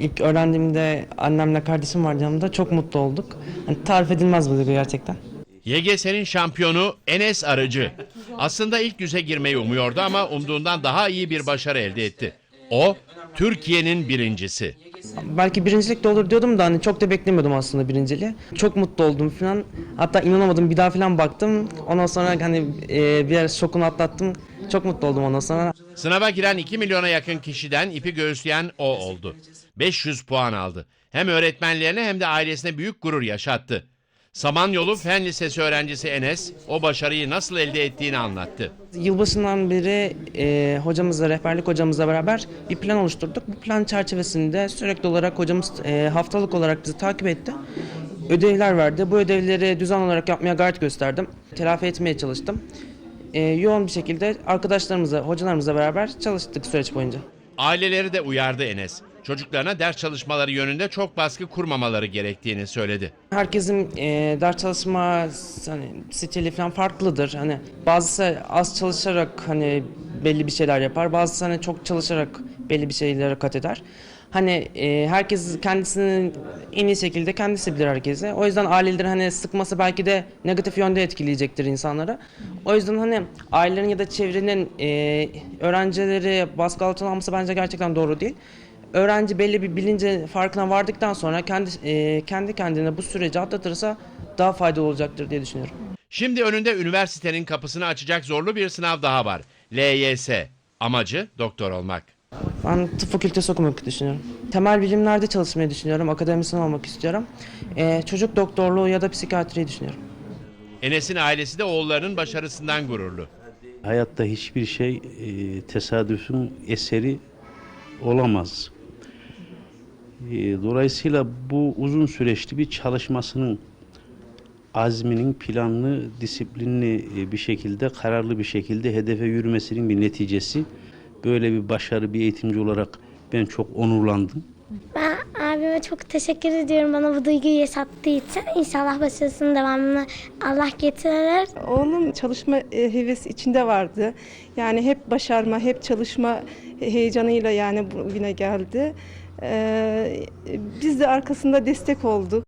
İlk öğrendiğimde annemle kardeşim vardı yanımda çok mutlu olduk. Hani tarif edilmez bu duygu gerçekten. YGS'nin şampiyonu Enes Arıcı. Aslında ilk yüze girmeyi umuyordu ama umduğundan daha iyi bir başarı elde etti. O, Türkiye'nin birincisi. Belki birincilik de olur diyordum da hani çok da beklemiyordum aslında birinciliği. Çok mutlu oldum falan. Hatta inanamadım bir daha falan baktım. Ondan sonra hani e, bir şokunu atlattım. Çok mutlu oldum ondan sonra. Sınava giren 2 milyona yakın kişiden ipi göğüsleyen o oldu. 500 puan aldı. Hem öğretmenlerine hem de ailesine büyük gurur yaşattı. Samanyolu Fen Lisesi öğrencisi Enes o başarıyı nasıl elde ettiğini anlattı. Yılbaşından beri e, hocamızla, rehberlik hocamızla beraber bir plan oluşturduk. Bu plan çerçevesinde sürekli olarak hocamız e, haftalık olarak bizi takip etti. Ödevler verdi. Bu ödevleri düzenli olarak yapmaya gayret gösterdim. Telafi etmeye çalıştım. E, yoğun bir şekilde arkadaşlarımızla, hocalarımızla beraber çalıştık süreç boyunca. Aileleri de uyardı Enes. Çocuklarına ders çalışmaları yönünde çok baskı kurmamaları gerektiğini söyledi. Herkesin e, ders çalışma hani, stili falan farklıdır. Hani bazısı az çalışarak hani belli bir şeyler yapar. Bazısı hani çok çalışarak belli bir şeylere kat eder. Hani e, herkes kendisinin en iyi şekilde kendisi bilir herkese. O yüzden ailelerin hani sıkması belki de negatif yönde etkileyecektir insanları. O yüzden hani ailelerin ya da çevrenin e, öğrencileri baskı altına alması bence gerçekten doğru değil. Öğrenci belli bir bilince farkına vardıktan sonra kendi e, kendi kendine bu süreci atlatırsa daha faydalı olacaktır diye düşünüyorum. Şimdi önünde üniversitenin kapısını açacak zorlu bir sınav daha var. LYS. Amacı doktor olmak. Ben tıp fakültesi okumak düşünüyorum. Temel bilimlerde çalışmayı düşünüyorum. Akademisyen olmak istiyorum. E, çocuk doktorluğu ya da psikiyatriyi düşünüyorum. Enes'in ailesi de oğullarının başarısından gururlu. Hayatta hiçbir şey e, tesadüfün eseri olamaz. E, dolayısıyla bu uzun süreçli bir çalışmasının azminin planlı, disiplinli e, bir şekilde, kararlı bir şekilde hedefe yürümesinin bir neticesi. Böyle bir başarı bir eğitimci olarak ben çok onurlandım. Ben abime çok teşekkür ediyorum bana bu duyguyu yaşattığı için. İnşallah başarısının devamını Allah getirir. Oğlum çalışma e, hevesi içinde vardı. Yani hep başarma, hep çalışma heyecanıyla yani bugüne geldi. Ee, biz de arkasında destek olduk.